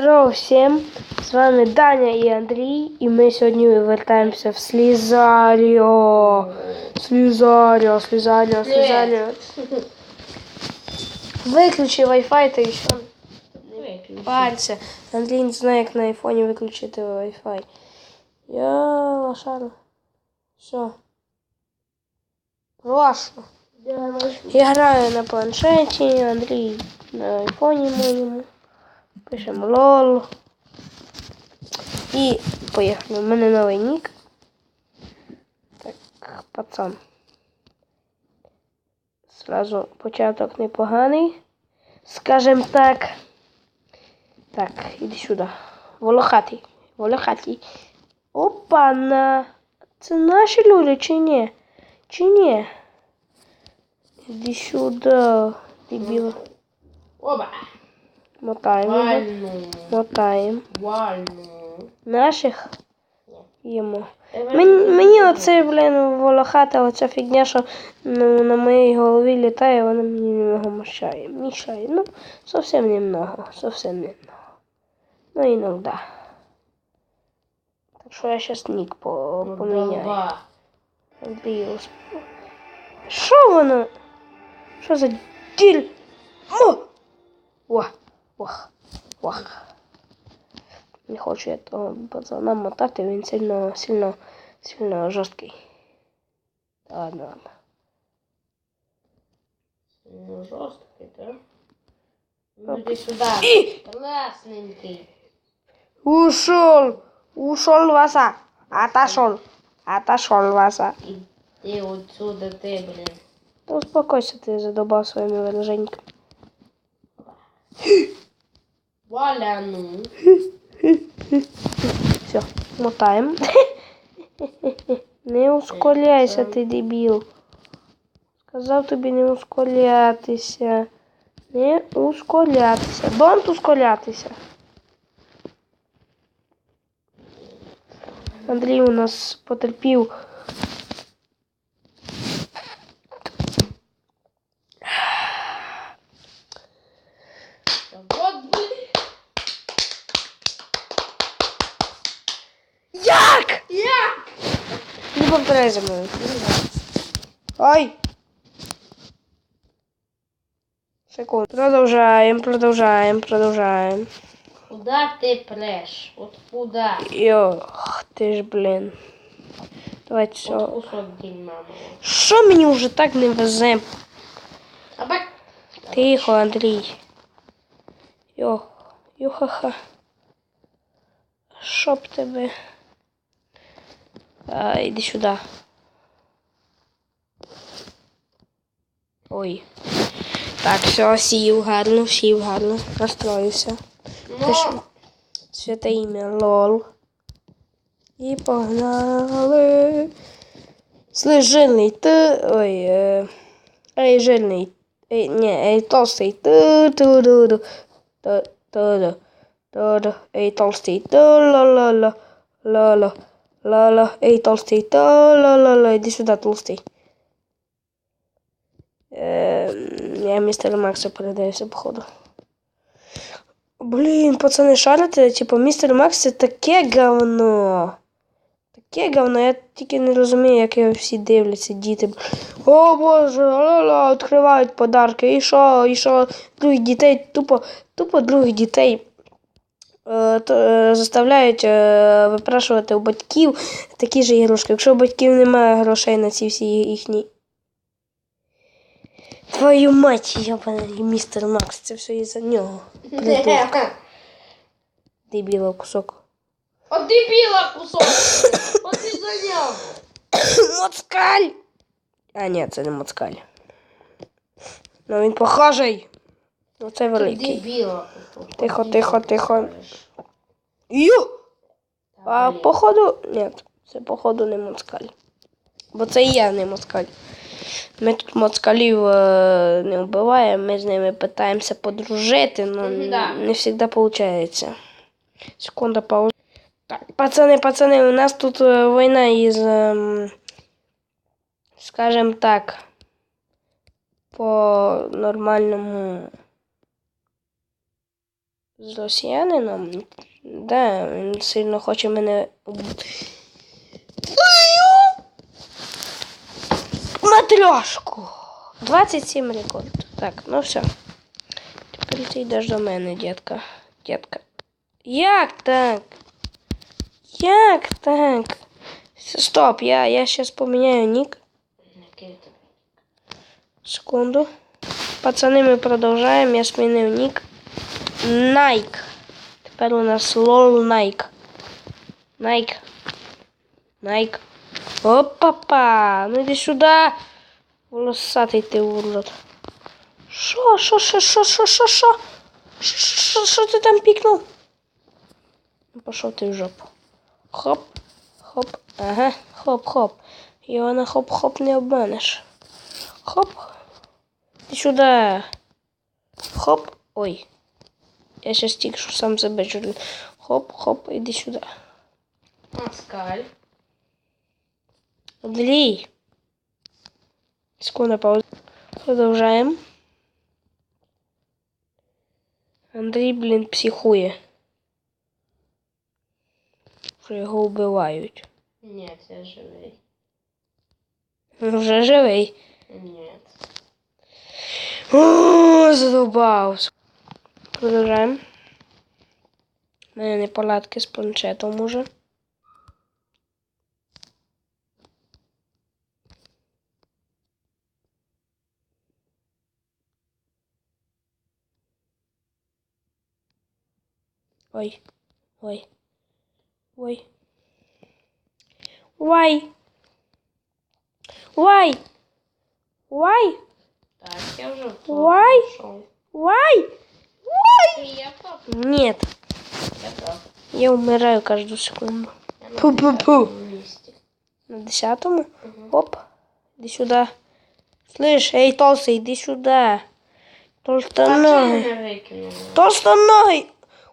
Здорово всім! З вами Даня і Андрій, і ми сьогодні вертаємося в Слізаріо. Слізаріо, Слізаріо, Слізаріо. Виключи Wi-Fi та і що? Пальця. Андрій не знає, як на айфоні виключити Wi-Fi. Я лошара. Все. Прошу. Я граю на планшеті, Андрій на айфоні моєму. Пишемо лол. І поїхали. У мене новий нік. Так, пацан. Сразу початок непоганий. Скажем так. Так, іди сюди. Волохатий. Волохатий. Опа, на. Це наші люди чи ні? Чи ні? Іди сюди, дебіла. Оба! Мотаємо. Мотаємо. Наших їмо. Мені, мені оце, блін, волохата, оця фігня, що ну, на моїй голові літає, вона мені немного мішає. Мішає. Ну, зовсім немного. Зовсім немного. Ну, іноді. Так що я зараз нік по, поміняю. Голова. Що воно? Що за діль? О! Ох, ох, ох. Не хочу я того пацана мотати, він сильно, сильно, сильно жорсткий. Та Ладно, ладно. Ну, жорсткий, так? Ну, иди сюда. Классненький. Ушел! Ушел Васа! Отошел! Отошел Васа! Иди отсюда ты, блин. Да успокойся, ты задолбал своими выражениями. Валя, ну. Все, мотаем. Не ускоряйся, ти дебіл. Сказав тобі не ускорятися. Не ускорятися. Don't ускорятися. Андрій у нас потерпів. Вот, блин. Як? Як? Не повторяй за мною. Ой. Секунду. Продовжаємо, продовжаємо, продовжаємо. Куда ты прешь? Вот куда? Йох, ти ж, блін. Давайте все. Що мені вже так не везе? Тихо, Андрій. Йох, юха-ха. Щоб тебе. А, іди сюди. Ой. Так, все, сів гарно, сів гарно. Настроївся. Пишу. Ну, Святе ім'я лол. І погнали. Слышь, жирний, ти. Ой, е... Ей, жирний. Ей, ні, ей, толстий. Ту ту ду ду Ту ту ду Ту ду Ей, толстий. Ту ла ла ла ла ла ла ла Ей, толстий. Ту ла ла ла Іди сюди, толстий. Е, я містер Макса передаюся, походу. Блін, пацани, шарите, типу, містер Макс це таке говно. Таке говно, я тільки не розумію, як його всі дивляться, діти. О боже, ла-ла, відкривають подарки. І що, і що, других дітей, тупо, тупо других дітей заставляють е, випрашувати у батьків такі ж ігрушки. Якщо у батьків немає грошей на ці всі їхні. Твою мать, йобаний містер Макс, це все із-за нього. Придурок. Дебіла кусок. От дебила кусок. Вот ты занял. Моцкаль! А, ні, це не моцкаль. Ну він похожий. Ну це великий. Тихо, тихо, тихо. Ю! А походу. Ні, це походу не моцкаль. Бо це і я не моцкаль. Ми тут моцкалів е, не вбиваємо, ми з ними питаємося подружити, але Мгм, да. не завжди виходить. Секунда пауза. Так, пацани, пацани, у нас тут е, війна із, ем, скажем так, по нормальному з росіянином. Да, він сильно хоче мене. Твою 27 рекорд. Так, ну все. Тепер ти йдеш до мене, дітка. Дітка. Як так? Як так? Стоп, я, я сейчас поміняю нік. Секунду. Пацани, ми продовжаємо. Я змінив нік. Nike. Тепер у нас лол Nike. Nike. Nike. Опа-па. Ну іди сюди. Волосатий ти урод. Що, що, що, що, що, що, що? Що, що ти там пікнув? Ну, Пішов ти в жопу. Хоп, хоп, ага, хоп-хоп. Його на хоп-хоп не обманеш. Хоп. Ти сюди. Хоп. Ой. Я сейчас тільки що сам себе чую. Хоп, хоп, іди сюди. Маскаль. Андрій. Секунда пауза. Продовжаємо. Андрій, блін, психує. Що його вбивають. Ні, це живий. Вже живий. Ні. О, задовбався. Продовжаємо. У мене неполадки з планшетом уже. Ой. Ой. Ой. Why? Why? Why? Так, я вже Why? Why? Я пап. Нет, Я пап. я умираю каждую секунду. Я на Пу-пу-пу. десятому місці. На десятому? Мгм. Оп, иди сюда. Слышь, эй, толстый, иди сюда. А Толстоногий. чого мене викинули? Толстоногий.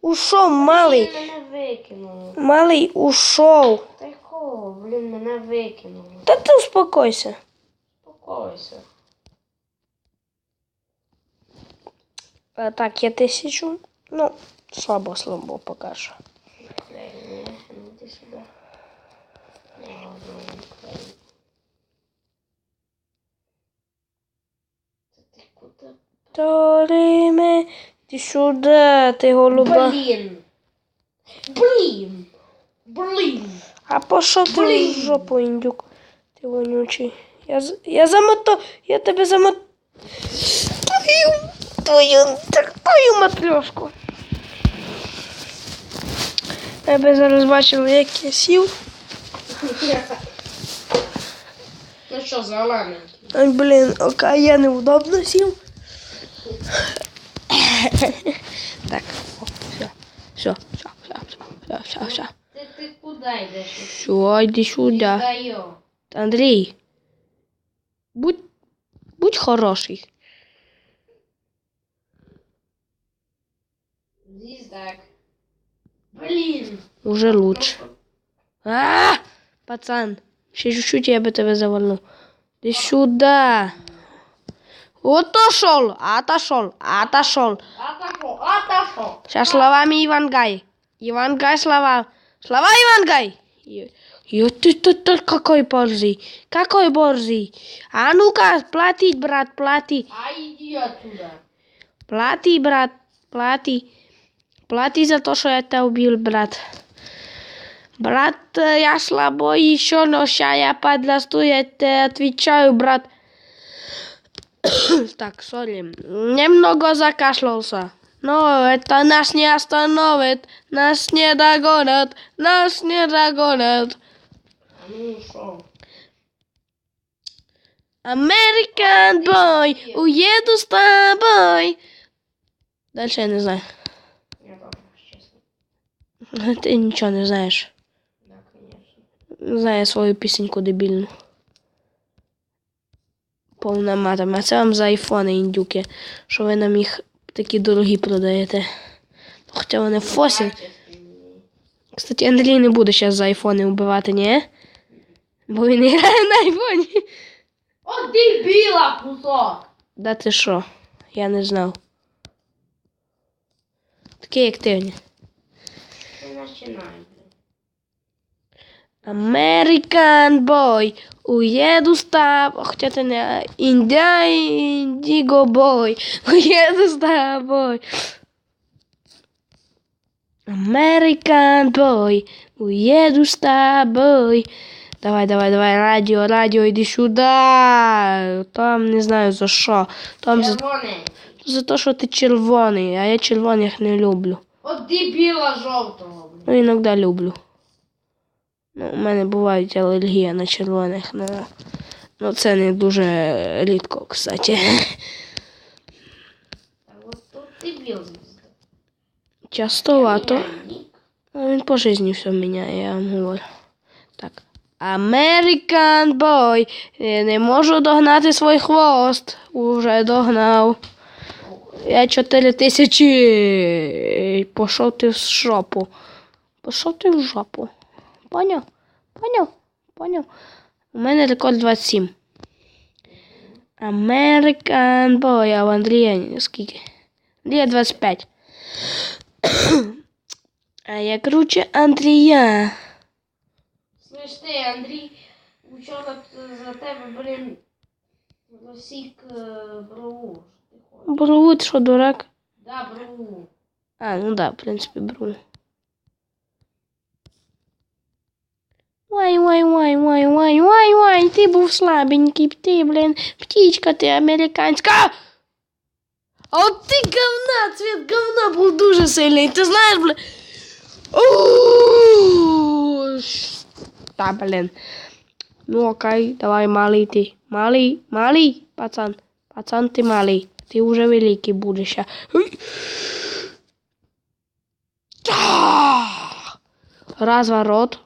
Ушел, малый. Блін, мене викинули. Малый ушел. Та й кого? Блін, мене викинули. Да ты успокойся. Спокойся. так, я тысячу. Ну, слабо, слабо пока что. Клей, ні, ну іди сюди. Ладно, клей. Це ти куди? Ториме, иди сюда, ты голуба. Блін. Блін. Блін. А пошел ты в Блін. жопу, індюк. Ти вонючий. Я, з- я замото, я тебе замото. Твою, такую матрешку. Я би зараз бачили, як я сів. Ну що, зелененький? Ай, блін, ока я неудобно сів. так, о, все, все, все, все, все, все, все. Ти, ти куди йдеш? Все, йди сюди. Андрій, будь, будь хороший. Блін. Уже лучше. А, пацан, ще чуть-чуть я бы тебе завалил. Иди сюда. Отошел, отошел, отошел. Атако, атако. Сейчас словами Ивангай. Ивангай слова. Слова Ивангай. Ё ты, ты, ты какой борзый. Какой борзый. А ну-ка, платить, брат, плати. А иди оттуда. Плати, брат, плати. Плати за то, что я тебя убил, брат. Брат, э, я слабо еще, но ща я подрасту, я тебе отвечаю, брат. так, сори. Немного закашлялся. Но это нас не остановит, нас не догонят, нас не догонят. Ну? American boy, уеду с тобой. Дальше я не знаю. Ты ничего не знаешь. Да, конечно. Знаю свою пісеньку дебільну. Повна матом. А це вам за айфони, індюки, що ви нам їх такі дорогі продаєте. Хоча вони фосі. Ти. Кстати, Андрій не буде зараз за айфони вбивати, ні? Бо він грає на айфоні. О, дебіла, кусок! Да ти що? Я не знав. Такі активні. Ти починай, блін. American boy, уеду с тобой, хотя ты не Индия, индиго бой, уеду с тобой. American boy, уеду с тобой. Давай, давай, давай, радіо, радіо, іди сюди. Там не знаю за що. Там за, Червоний. за те, що ти червоний, а я червоних не люблю. От дебіла жовтого, блін. Ну, іноді люблю. Ну, у мене бувають алергія на червоних, ну, ну це не дуже рідко, кстати. Частовато. Він по житті все міняє, я вам говорю. Так. American boy. Не можу догнати свій хвост. Уже догнав. Я 4 тисячі. Пішов ти в жопу. Пішов ти в жопу. Поняв? Поняв? Поняв? У мене рекорд 27. American boy, а в Андрія скільки? Андрія 25. А я круче Андрія. Слышь ти, Андрій, вчора т- за тебе, блін, засік е, брову. Що ти що, дурак? Да, брову. А, ну да, в принципі, бру. Вай, вай, вай, вай, вай, вай, вай, ти був слабенький, ти, блін, птічка ти американська. А от ти говна, цвіт говна був дуже сильний, ти знаєш, блін. Ууу, ш- Та, блін. Ну окей, давай, малий ти. Малий, малий, пацан. Пацан, ти малий. Ти вже великий будеш. ще. Ой. Та! Разворот.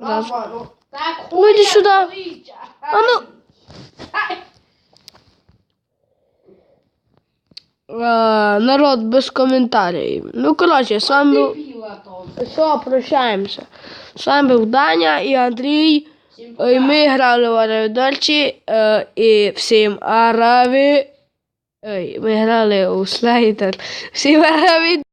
Раз... Ну так Ну, іди хуя сюди. А ну. Ай. Е, народ без коментарів. Ну, коротше, з вами то. Все, прощаємося. З вами був Даня Андрій. Всім І ми грали в Аравідольчі. Е, і всім араві. Ой, ми грали у слайдер. Всім араві.